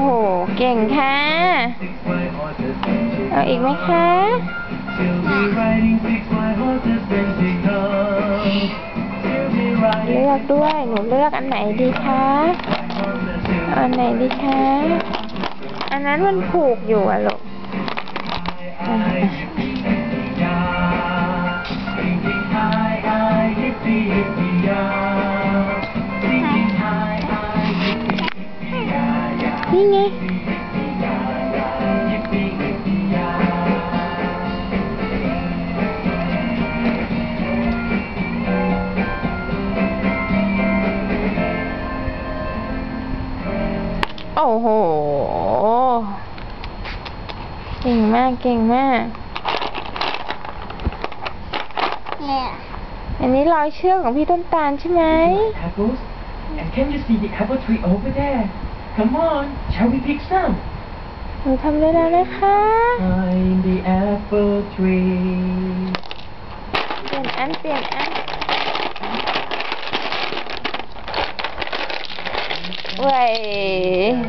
โอ้โห เก่งค่ะ เอาอีกไหมคะเลือกด้วย หนูเลือกอันไหนดีคะ อันไหนดีคะ อันนั้นมันผูกอยู่อะลูกอ่ นี่ไงโอ้โห เก่งมาก เก่งมากเนี่ยอันนี้รอยเชือกของพี่ต้นตาลใช่ไหม Apples? And can you see the apple tree over there? Come on, shall we pick some? หนูทำได้แล้วนะคะ Find the apple tree. เปลี่ยนอันเปลี่ยนอัน เว้ย